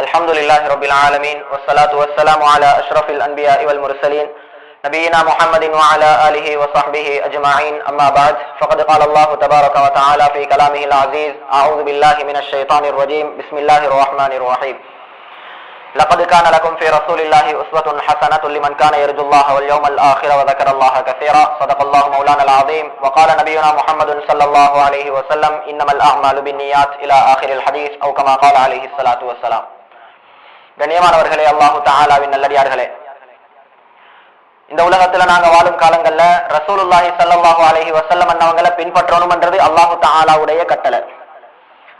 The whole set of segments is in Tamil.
الحمد لله رب العالمين والصلاة والسلام على أشرف الأنبياء والمرسلين نبينا محمد وعلى آله وصحبه أجمعين. أما بعد فقد قال الله تبارك وتعالى في كلامه العزيز أعوذ بالله من الشيطان الرجيم. بسم الله الرحمن الرحيم. لقد كان لكم في رسول الله أسوة حسنة لمن كان يرجو الله واليوم الآخر وذكر الله كثيرا. صدق الله مولانا العظيم. وقال نبينا محمد صلى الله عليه وسلم إنما الأعمال بالنيات إلى آخر الحديث أو كما قال عليه الصلاة والسلام. கண்ணியமானவர்களே அல்லாஹு தாலாவின் நல்லடியார்களே. இந்த உலகத்துல நாங்க வாழும் காலங்கள்ல ரசூலுல்லாஹி சல்லாஹு அலஹி வசல்லம் அண்ணவங்களை பின்பற்றணும்ன்றது அல்லாஹு தாலாவுடைய கட்டளை.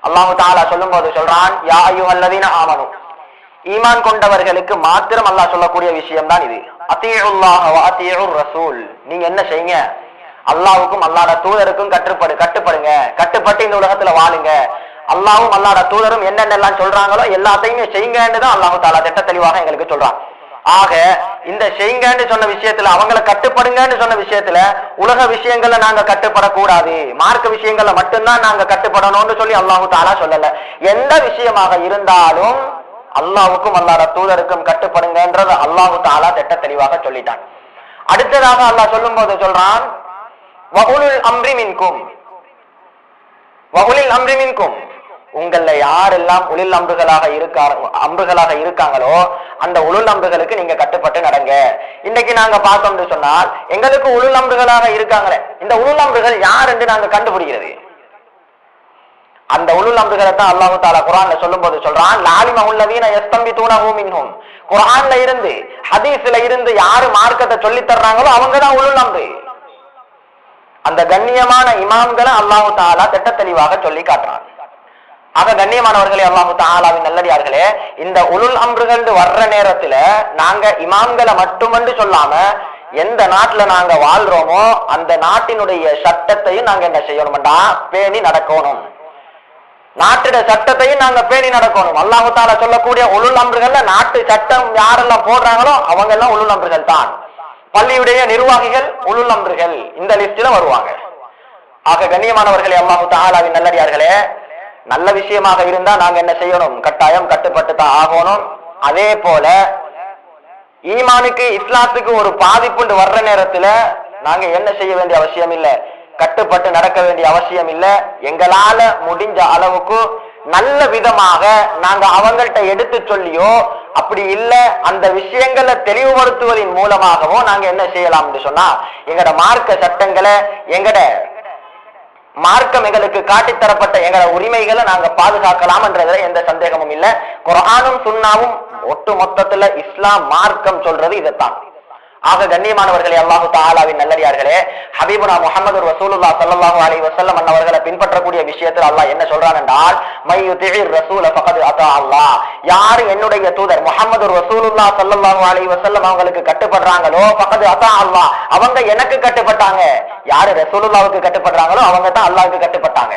அல்லாஹு தாலா சொல்லும்போது சொல்றான் யா அல்லதீன ஆமனும் ஈமான் கொண்டவர்களுக்கு மாத்திரம் அல்லாஹ் சொல்லக்கூடிய விஷயம் தான் இது. அத்தீஉல்லாஹ வ ரசூல் நீங்க என்ன செய்யுங்க? அல்லாவுக்கும் அல்லாஹ்ட தூதருக்கும் கட்டுப்படு கட்டுப்படுங்க. கட்டுப்பட்டு இந்த உலகத்துல வாழுங்க. அல்லாவும் அல்லாஹ்ட தூதரும் என்னென்னலாம் சொல்றாங்களோ எல்லாத்தையுமே செய்யுங்கன்னு தான் அல்லாஹு தாலா திட்ட தெளிவாக எங்களுக்கு சொல்றாங்க. ஆக இந்த செய்யுங்கன்னு சொன்ன விஷயத்துல அவங்கள கட்டுப்படுங்கன்னு சொன்ன விஷயத்துல உலக விஷயங்கள்ல நாங்க கட்டுப்படக்கூடாது. மார்க்க விஷயங்கள்ல மட்டும்தான் நாங்க கட்டுப்படணும்னு சொல்லி அல்லாஹு தாலா சொல்லல. எந்த விஷயமாக இருந்தாலும் அல்லாவுக்கும் அல்லாட தூதருக்கும் கட்டுப்படுங்கன்றது அல்லாஹு தாலா திட்ட தெளிவாக சொல்லிட்டான் அடுத்ததாக அல்லாஹ் சொல்லும் போது சொல்றான் வகுலில் அம்ரி மின்கும். வகுலில் அம்ரி மின்கும். உங்கள யாரெல்லாம் உளில் அம்புகளாக இருக்கா அம்புகளாக இருக்காங்களோ அந்த உளுள் அம்புகளுக்கு நீங்க கட்டுப்பட்டு நடங்க. இன்னைக்கு நாங்க பார்த்தோம்னு சொன்னால் எங்களுக்கு உளுள் அம்புகளாக இருக்காங்களே இந்த உளுள் அம்புகள் யார் என்று நாங்க கண்டுபிடிக்கிறது? அந்த உளுள் அம்புகளை தான் அல்லாஹு தாலா குரான்ல சொல்லும் போது சொல்றான் லாலிம உள்ளவீன எஸ்தம்பி தூணகூமின்ஹும் குரான்ல இருந்து ஹதீஸ்ல இருந்து யாரு மார்க்கத்தை சொல்லி தர்றாங்களோ அவங்க தான் உளுள் அம்பு. அந்த கண்ணியமான இமாம்களை அல்லாஹு தாலா திட்ட தெளிவாக சொல்லி காட்டுறான். ஆக கண்ணியமானவர்களே அல்லாஹு தாலாவின் நல்லடியார்களே இந்த உளுள் அம்புகள் வர்ற நேரத்துல நாங்க இமாம்களை மட்டுமன்று சொல்லாம எந்த நாட்டுல நாங்க வாழ்றோமோ அந்த நாட்டினுடைய சட்டத்தையும் நாங்க என்ன செய்யணும்டா? பேணி நடக்கணும். நாட்டுட சட்டத்தையும் நாங்க பேணி நடக்கணும். அல்லாஹு தாலா சொல்லக்கூடிய உளுள் அம்புகள்ல நாட்டு சட்டம் யாரெல்லாம் போடுறாங்களோ அவங்க எல்லாம் உளுள் அம்புகள் தான். பள்ளியுடைய நிர்வாகிகள் உளுள் அம்புகள் இந்த லிஸ்ட்ல வருவாங்க. ஆக கண்ணியமானவர்களே அல்லாஹு தாலாவின் நல்லடியார்களே நல்ல விஷயமாக இருந்தா நாங்க என்ன செய்யணும்? கட்டாயம் கட்டுப்பட்டு தான் ஆகணும். அதே போல ஈமானுக்கு இஸ்லாத்துக்கு ஒரு பாதிப்புண்டு வர்ற நேரத்துல நாங்க என்ன செய்ய வேண்டிய அவசியம் இல்லை. கட்டுப்பட்டு நடக்க வேண்டிய அவசியம் இல்லை. எங்களால முடிஞ்ச அளவுக்கு நல்ல விதமாக நாங்க அவங்கள்ட்ட எடுத்து சொல்லியோ அப்படி இல்ல அந்த விஷயங்களை தெளிவுபடுத்துவதன் மூலமாகவோ நாங்க என்ன செய்யலாம் சொன்னா எங்கட மார்க்க சட்டங்களை எங்கட மார்க்கம் எங்களுக்கு காட்டித்தரப்பட்ட எங்களோட உரிமைகளை நாங்க பாதுகாக்கலாம் என்றதுல எந்த சந்தேகமும் இல்லை. குரானும் சுண்ணாவும் ஒட்டு மொத்தத்துல இஸ்லாம் மார்க்கம் சொல்றது இதைத்தான் ஆக கண்ணியமானவர்களே அல்லாஹு தாலாவின் நல்லடியார்களே ஹபீபுனா முகமது ரசூலுல்லா சல்லாஹூ அலி வசல்லம் அவர்களை பின்பற்றக்கூடிய விஷயத்தில் அல்லாஹ் என்ன சொல்றான் என்றால் மையு திழிர் ரசூல பகது அதா அல்லாஹ். யாரு என்னுடைய தூதர் முகமது ரசூலுல்லா சல்லாஹூ அலி வசல்லம் அவங்களுக்கு கட்டுப்படுறாங்களோ பகது அதா அல்லா அவங்க எனக்கு கட்டுப்பட்டாங்க. யாரு ரசூலுல்லாவுக்கு கட்டுப்படுறாங்களோ அவங்க தான் அல்லாவுக்கு கட்டுப்பட்டாங்க.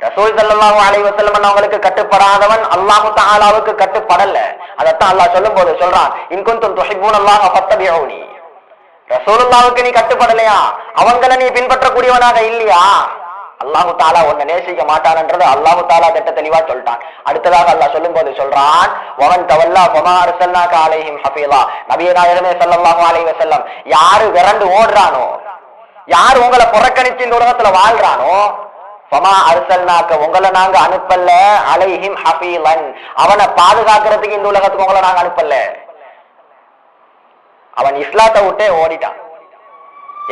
ரசூல் சல்லாஹூ அலி வசல்லம் அவங்களுக்கு கட்டுப்படாதவன் அல்லாஹு தாலாவுக்கு கட்டுப்படல. அதைத்தான் அல்லாஹ் சொல்லும் போது சொல்றான் இன்கொந்தும் துஹிபூன் அல்லாஹ் பத்தபியோனி ரசூலுல்லாவுக்கு நீ கட்டுப்படலையா? அவங்கள நீ பின்பற்றக்கூடியவனாக இல்லையா? அல்லாஹு தாலா உன்னை நேசிக்க மாட்டான்ன்றது அல்லாஹு தாலா திட்ட தெளிவா சொல்லிட்டான். அடுத்ததாக அல்லாஹ் சொல்லும் போது சொல்றான் ஒவன் தவல்லா பொமா செல்லா அலைஹிம் ஹபீலா நபிய நாயகமே சல்லல்லாஹு அலைவ செல்லம் யாரு விரண்டு ஓடுறானோ யார் உங்களை புறக்கணித்து இந்த உலகத்துல வாழ்றானோ பமா அர்சல்னாக்க உங்களை நாங்க அனுப்பல அலைஹிம் ஹபீலன் அவனை பாதுகாக்கிறதுக்கு இந்த உலகத்துக்கு உங்களை நாங்க அனுப்பல. அவன் இஸ்லாத்தை விட்டே ஓடிட்டான்.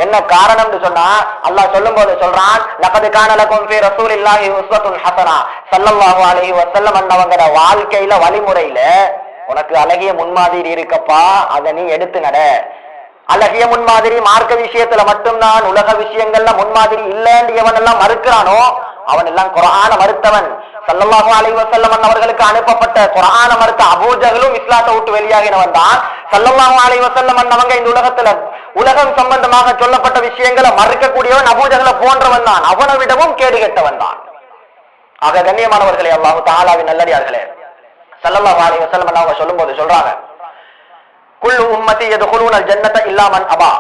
என்ன காரணம்னு சொன்னா அல்லாஹ் சொல்லும் போது சொல்றான் லகது கானலக்கும் ஃபீ ரசூலில்லாஹி உஸ்வத்துன் ஹஸனா ஸல்லல்லாஹு அலைஹி வஸல்லம் அன்னவங்கட வாழ்க்கையில வழிமுறையில உனக்கு அழகிய முன்மாதிரி இருக்கப்பா அதை நீ எடுத்து நட. அழகிய முன்மாதிரி மார்க்க விஷயத்துல மட்டும்தான் உலக விஷயங்கள்ல முன்மாதிரி இல்லைன்னு எவன் எல்லாம் மறுக்கிறானோ அவன் எல்லாம் குரான மறுத்தவன். சல்லல்லாஹு அலைவசல்லமன் அவர்களுக்கு அனுப்பப்பட்ட குரான மறுத்த அபூஜகளும் இஸ்லாத்தை விட்டு வெளியாகினவன் தான் சல்லல்லாஹு அலைவசல்லமன் அவங்க இந்த உலகத்துல உலகம் சம்பந்தமாக சொல்லப்பட்ட விஷயங்களை மறுக்கக்கூடியவன் அபூஜகளை போன்றவன் தான் அவனை விடவும் கேடு கெட்டவன் தான் ஆக கண்ணியமானவர்களே அல்லாஹு தாலாவின் நல்லடியார்களே சல்லல்லாஹு அலைவசல்லமன் அவங்க சொல்லும் சொல்லும்போது சொல்றாங்க குல்லு உம்மத்தி குழுவினர் ஜன்னத்தை இல்லாமன் அபா.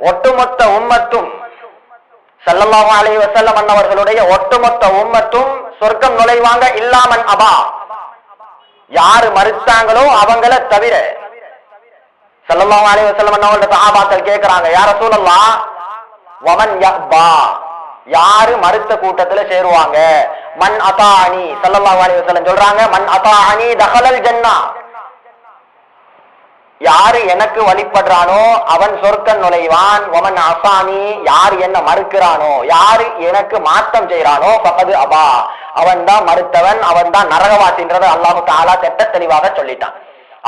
ஒட்டுமொத்த உம்மத்தும் சல்லல்லாஹு அலி வசல்லம் அன்னவர்களுடைய ஒட்டுமொத்த உம்மத்தும் சொர்க்கம் நுழைவாங்க இல்லாமன் அபா. யாரு மறுத்தாங்களோ அவங்கள தவிர. சல்லல்லாஹு அலி வசல்லம் அவங்கள்ட்ட சஹாபாக்கள் கேட்கிறாங்க யார ரசூலல்லாஹ் வமன் யஹ்பா யாரு மறுத்த கூட்டத்துல சேருவாங்க? மன் அதானி சல்லல்லாஹு அலி வசல்லம் சொல்றாங்க மன் அதானி தஹலல் ஜன்னா. யாரு எனக்கு வழிபடுறானோ அவன் சொர்க்க நுழைவான். ஒமன் அசாமி யார் என்ன மறுக்கிறானோ யாரு எனக்கு மாற்றம் செய்யறானோ பகது அபா. அவன் தான் மறுத்தவன் அவன் தான் நரகவாசின்றதை அல்லாஹு தாலா திட்ட தெளிவாக சொல்லிட்டான்.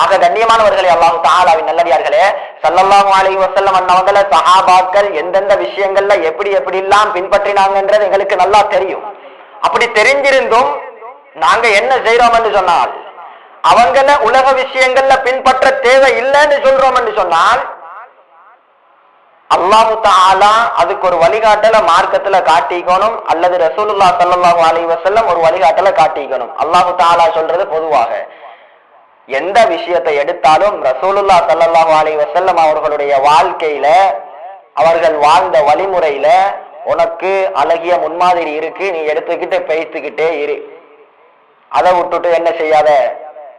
ஆக கண்ணியமானவர்களே அல்லாஹு தாலாவின் நல்லடியார்களே சல்லல்லாஹு அலி வசல்லம் அண்ணவங்கள சஹாபாக்கள் எந்தெந்த விஷயங்கள்ல எப்படி எப்படி எல்லாம் பின்பற்றினாங்கன்றது எங்களுக்கு நல்லா தெரியும். அப்படி தெரிஞ்சிருந்தும் நாங்க என்ன செய்யறோம் என்று சொன்னால் அவங்கள உலக விஷயங்கள்ல பின்பற்ற தேவை இல்லைன்னு சொல்றோம் சொன்னால் அல்லாஹு தாலா அதுக்கு ஒரு வழிகாட்டல மார்க்கத்துல காட்டிக்கணும் அல்லது ரசூலுல்லா சல்லாஹு அலி வசல்லம் ஒரு வழிகாட்டல காட்டிக்கணும். அல்லாஹு தாலா சொல்றது பொதுவாக. எந்த விஷயத்தை எடுத்தாலும் ரசூலுல்லா சல்லாஹு அலி வசல்லம் அவர்களுடைய வாழ்க்கையில அவர்கள் வாழ்ந்த வழிமுறையில உனக்கு அழகிய முன்மாதிரி இருக்கு நீ எடுத்துக்கிட்டு பேசிக்கிட்டே இரு. அதை விட்டுட்டு என்ன செய்யாத?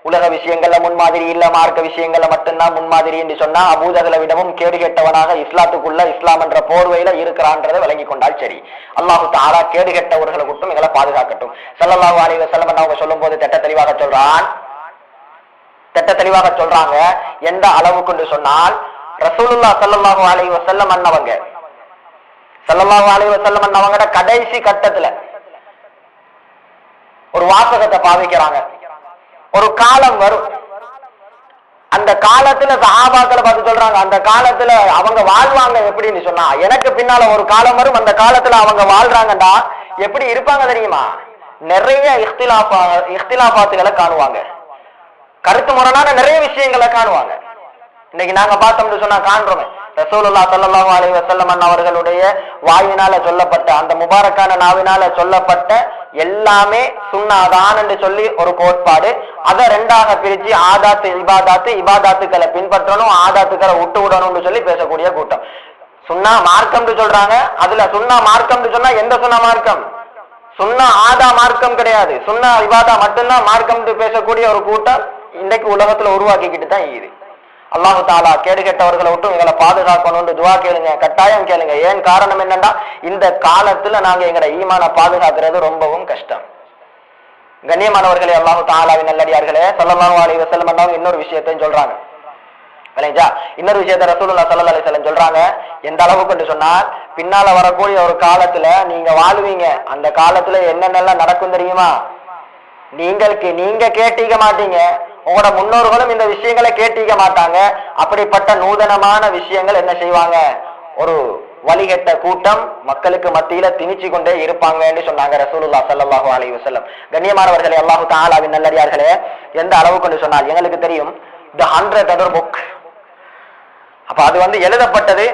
உலக விஷயங்கள்ல முன்மாதிரி இல்ல மார்க்க விஷயங்கள்ல மட்டும்தான் முன்மாதிரி என்று சொன்னா அபூதகளை விடவும் கேடு கெட்டவனாக இஸ்லாத்துக்குள்ள இஸ்லாம் என்ற போர்வையில இருக்கிறான்றதை விளங்கி கொண்டால் சரி. அல்லாஹு தாலா கேடு கெட்டவர்களை கூட்டும் எங்களை பாதுகாக்கட்டும். ஸல்லல்லாஹு அலி வசலம் அவங்க சொல்லும் போது திட்ட தெளிவாக சொல்றான். திட்ட தெளிவாக சொல்றாங்க. எந்த அளவுக்கு என்று சொன்னால் ரசூலுல்லா சல்லாஹு அலி வசல்லம் அண்ணவங்க. ஸல்லல்லாஹு அலி வசல்லம் அன்னவங்கட கடைசி கட்டத்துல ஒரு வாசகத்தை பாவிக்கிறாங்க. ஒரு காலம் வரும். அந்த காலத்துல சஹாபாக்களை பார்த்து சொல்றாங்க அந்த காலத்துல அவங்க வாழ்வாங்க எப்படின்னு சொன்னா எனக்கு பின்னால ஒரு காலம் வரும் அந்த காலத்துல அவங்க வாழ்றாங்கடா எப்படி இருப்பாங்க தெரியுமா? நிறைய இஃப்திலாஃபா இஃப்திலாஃபாத்துகளை காணுவாங்க. கருத்து முரணான நிறைய விஷயங்களை காணுவாங்க. இன்னைக்கு நாங்க பார்த்தோம்னு சொன்னா காண்றோமே ரசூலுல்லா ஸல்லல்லாஹு அலி வஸல்லம் அவர்களுடைய வாயினால சொல்லப்பட்ட அந்த முபாரக்கான நாவினால சொல்லப்பட்ட எல்லாமே சுண்ணாதான் என்று சொல்லி ஒரு கோட்பாடு. அதை ரெண்டாக பிரிச்சு ஆதாத்து இபாதாத்து இபாதாத்துக்களை பின்பற்றணும் ஆதாத்துக்களை விட்டு விடணும்னு சொல்லி பேசக்கூடிய கூட்டம். சுண்ணா மார்க்கம்னு சொல்றாங்க. அதுல சுண்ணா மார்க்கம்னு சொன்னா எந்த சுண்ணா மார்க்கம்? சுண்ணா ஆதா மார்க்கம் கிடையாது. சுண்ணா இபாதா மட்டும்தான் மார்க்கம்னு பேசக்கூடிய ஒரு கூட்டம் இன்றைக்கு உலகத்துல உருவாக்கிக்கிட்டு தான் இருக்குது. அல்லாஹு தாலா கேடு கெட்டவர்களை விட்டும் எங்களை பாதுகாக்கணும்னு துவா கேளுங்க. கட்டாயம் கேளுங்க. ஏன் காரணம் என்னன்னா இந்த காலத்துல நாங்க எங்களை ஈமான பாதுகாக்கிறது ரொம்பவும் கஷ்டம். கண்ணியமானவர்களே அல்லாஹு தாலாவின் நல்லடியார்களே சொல்லலாம் அலி வஸல்லம் இன்னொரு விஷயத்தையும் சொல்றாங்க. இல்லைங்களா? இன்னொரு விஷயத்த ரசூலுல்லா சல்லா அலிசல்லம் சொல்றாங்க. எந்த அளவுக்கு சொன்னால் பின்னால வரக்கூடிய ஒரு காலத்துல நீங்க வாழுவீங்க. அந்த காலத்துல என்னென்னலாம் நடக்கும் தெரியுமா? நீங்களுக்கு நீங்க கேட்டீங்க மாட்டீங்க. உங்களோட முன்னோர்களும் இந்த விஷயங்களை கேட்டிக்க மாட்டாங்க. அப்படிப்பட்ட நூதனமான விஷயங்கள் என்ன செய்வாங்க? ஒரு வழிகெட்ட கூட்டம் மக்களுக்கு மத்தியில திணிச்சு கொண்டே இருப்பாங்கன்னு சொன்னாங்க ரசூலுல்லா சல்லாஹூ அலி வசல்லம் கண்ணியமானவர்களே அல்லாஹு தாலாவின் நல்லடியார்களே எந்த அளவுக்கு சொன்னால் எங்களுக்கு தெரியும் த ஹண்ட்ரட் அதர் புக் அப்ப அது வந்து எழுதப்பட்டது.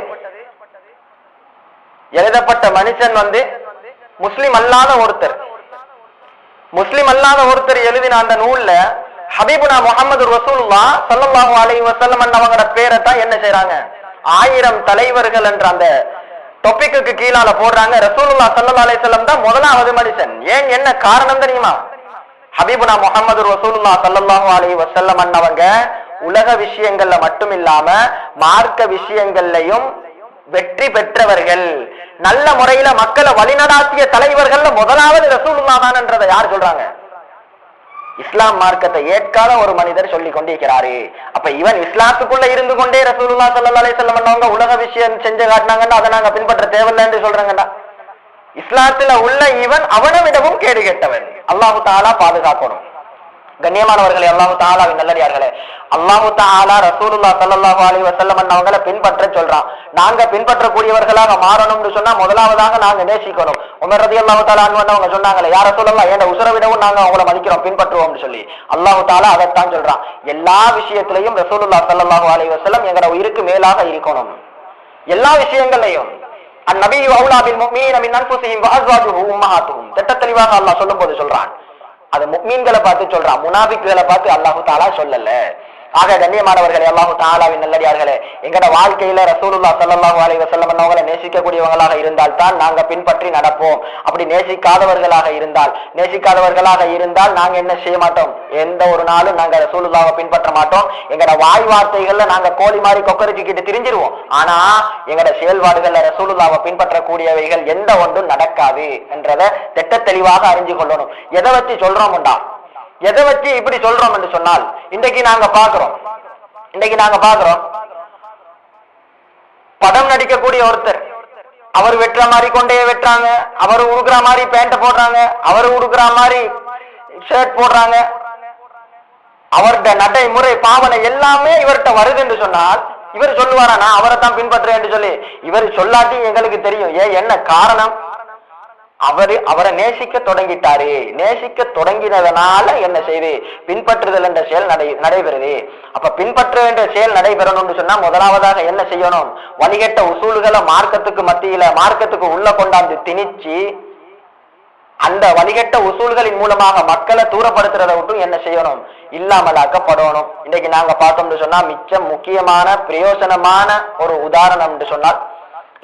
எழுதப்பட்ட மனுஷன் வந்து முஸ்லிம் அல்லாத ஒருத்தர். முஸ்லிம் அல்லாத ஒருத்தர் எழுதின அந்த நூல்ல ஹபீபுனா முகமது ரசூல்லா ஸல்லல்லாஹு அலி வசல்லம் அவங்களோட பேரை தான் என்ன செய்யறாங்க ஆயிரம் தலைவர்கள் என்ற அந்த டொபிக்கு கீழால போடுறாங்க. ரசூலுல்லா சல்லா அலி சொல்லம் தான் முதலாவது மனுஷன். ஏன் என்ன காரணம் தெரியுமா? ஹபீபுனா முகமது ரசூலுல்லா ஸல்லல்லாஹு அலி வசல்லம் அவங்க உலக விஷயங்கள்ல மட்டும் இல்லாம மார்க்க விஷயங்கள்லையும் வெற்றி பெற்றவர்கள். நல்ல முறையில மக்களை வழிநடாத்திய தலைவர்கள்ல முதலாவது ரசூலுல்லா தான்ன்றதை யார் சொல்றாங்க? இஸ்லாம் மார்க்கத்தை ஏற்காத ஒரு மனிதர் சொல்லி கொண்டிருக்கிறாரு. அப்ப இவன் இஸ்லாத்துக்குள்ள இருந்து கொண்டே ரசூலுல்லா ஸல்லல்லாஹு அலைஹி வஸல்லம் உலக விஷயம் செஞ்சு காட்டினாங்கன்னா அதை நாங்க பின்பற்ற தேவையில்லைன்னு சொல்றாங்கடா. இஸ்லாத்துல உள்ள இவன் அவனை விடவும் கேடு கெட்டவன். அல்லாஹு தாலா பாதுகாக்கணும். கண்ணியமானவர்களே அல்லாஹு தாலாவின் நல்லடியார்களே. அல்லாஹு தாலா ரசூலுல்லா சல்லாஹு அலி வசல்லம் அவங்கள பின்பற்ற சொல்றான். நாங்க பின்பற்றக்கூடியவர்களாக மாறணும்னு சொன்னா முதலாவதாக நாங்க நேசிக்கணும். உமர் ரலியல்லாஹு தஆலா அன்ஹு அவங்க சொன்னாங்களே யார சொல்லலாம் ஏன் உசுர விடவும் நாங்க அவங்கள மதிக்கிறோம் பின்பற்றுவோம்னு சொல்லி. அல்லாஹு தாலா அதைத்தான் சொல்றான். எல்லா விஷயத்திலையும் ரசூலுல்லா சல்லாஹு அலி வசல்லம் எங்கட உயிருக்கு மேலாக இருக்கணும். எல்லா விஷயங்களையும் அந்நபி அவுலாபின் பில் முஃமினீன மின் அன்ஃபுஸிஹிம் திட்ட தெளிவாக அல்லாஹ் சொல்லும்போது சொல்றான். அது முக்மீன்களை பார்த்து சொல்றான் முனாபிக்குகளை பார்த்து அல்லாஹு தாலா சொல்லல. ஆக கண்ணியமானவர்களே அல்லாஹு தாலாவின் நல்லடியார்களே எங்கட வாழ்க்கையில ரசூலுல்லா ஸல்லல்லாஹு அலி வசல்லம் அவங்களை நேசிக்கக்கூடியவங்களாக இருந்தால் தான் நாங்க பின்பற்றி நடப்போம். அப்படி நேசிக்காதவர்களாக இருந்தால் நேசிக்காதவர்களாக இருந்தால் நாங்க என்ன செய்ய மாட்டோம்? எந்த ஒரு நாளும் நாங்க ரசூலுல்லாவை பின்பற்ற மாட்டோம். எங்கட வாய் வார்த்தைகள்ல நாங்க கோழி மாறி கொக்கரிச்சுக்கிட்டு திரிஞ்சிருவோம். ஆனா எங்கட செயல்பாடுகள்ல ரசூலுல்லாவை பின்பற்றக்கூடியவைகள் எந்த ஒன்றும் நடக்காது என்றதை திட்ட தெளிவாக அறிஞ்சு கொள்ளணும். எதை வச்சு சொல்றோம்டா எதை வச்சு இப்படி சொல்றோம் என்று சொன்னால் இன்றைக்கு நாங்க பாக்குறோம் இன்றைக்கு நாங்க பாக்குறோம் படம் நடிக்கக்கூடிய ஒருத்தர் அவர் வெட்டுற மாதிரி கொண்டே வெட்டுறாங்க அவர் உடுக்கிற மாதிரி பேண்ட போடுறாங்க அவர் உடுக்கிற மாதிரி ஷர்ட் போடுறாங்க. அவர்கிட்ட நடைமுறை பாவனை எல்லாமே இவர்கிட்ட வருது என்று சொன்னால் இவர் சொல்லுவாரா நான் அவரை தான் பின்பற்றுறேன் என்று சொல்லி இவர் சொல்லாட்டி எங்களுக்கு தெரியும். ஏன் என்ன காரணம்? அவரு அவரை நேசிக்க தொடங்கிட்டாரு. நேசிக்க தொடங்கினதனால என்ன செய்து? பின்பற்றுதல் என்ற செயல் நடை நடைபெறுது. அப்ப பின்பற்ற வேண்டிய செயல் நடைபெறணும்னு சொன்னா முதலாவதாக என்ன செய்யணும்? வழிகட்ட உசூல்களை மார்க்கத்துக்கு மத்தியில மார்க்கத்துக்கு உள்ள கொண்டாந்து திணிச்சு அந்த வழிகட்ட உசூல்களின் மூலமாக மக்களை தூரப்படுத்துறதை விட்டும் என்ன செய்யணும்? இல்லாமலாக்கப்படணும். இன்னைக்கு நாங்க பார்த்தோம்னு சொன்னா மிச்சம் முக்கியமான பிரயோசனமான ஒரு உதாரணம் என்று சொன்னால்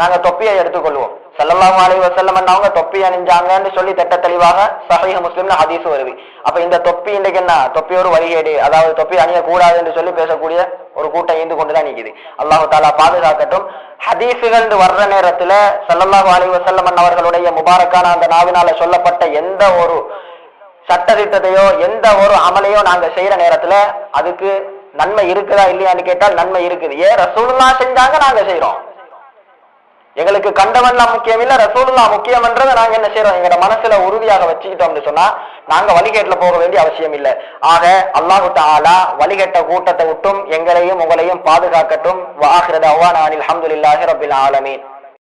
நாங்க தொப்பியை எடுத்துக்கொள்வோம். ஸல்லல்லாஹு அலைஹி வஸல்லம் அவங்க தொப்பி அணிஞ்சாங்கன்னு சொல்லி திட்ட தெளிவாக சஹீஹ முஸ்லிம்ல ஹதீஸ் வருது அப்ப இந்த தொப்பி இன்றைக்கு என்ன? தொப்பி ஒரு வழிகேடு. அதாவது தொப்பி அணிய கூடாது என்று சொல்லி பேசக்கூடிய ஒரு கூட்டம் ஈந்து கொண்டுதான் நிற்குது அல்லாஹு தாலா பாதுகாக்கட்டும். ஹதீஸுகள் வர்ற நேரத்துல ஸல்லல்லாஹு அலைஹி வஸல்லம் அவர்களுடைய முபாரக்கான அந்த நாவினால சொல்லப்பட்ட எந்த ஒரு சட்டத்திட்டத்தையோ எந்த ஒரு அமலையோ நாங்க செய்யற நேரத்துல அதுக்கு நன்மை இருக்குதா இல்லையான்னு கேட்டால் நன்மை இருக்குது. ஏன் ரசூலுல்லா செஞ்சாங்க நாங்க செய்யறோம் எங்களுக்கு கண்டவன்லாம் முக்கியம் இல்ல ரசூலுல்லா முக்கியம்ன்றதை நாங்க என்ன செய்யறோம் எங்களோட மனசுல உறுதியாக வச்சுக்கிட்டோம்னு சொன்னா நாங்க வழிகேட்டுல போக வேண்டிய அவசியம் இல்லை. ஆக அல்லாஹு தாலா வழிகட்ட கூட்டத்தை விட்டும் எங்களையும் உங்களையும் பாதுகாக்கட்டும். வாஹிரத அவானானில் அஹமதுல்லாஹி ரபில் ஆலமீன்.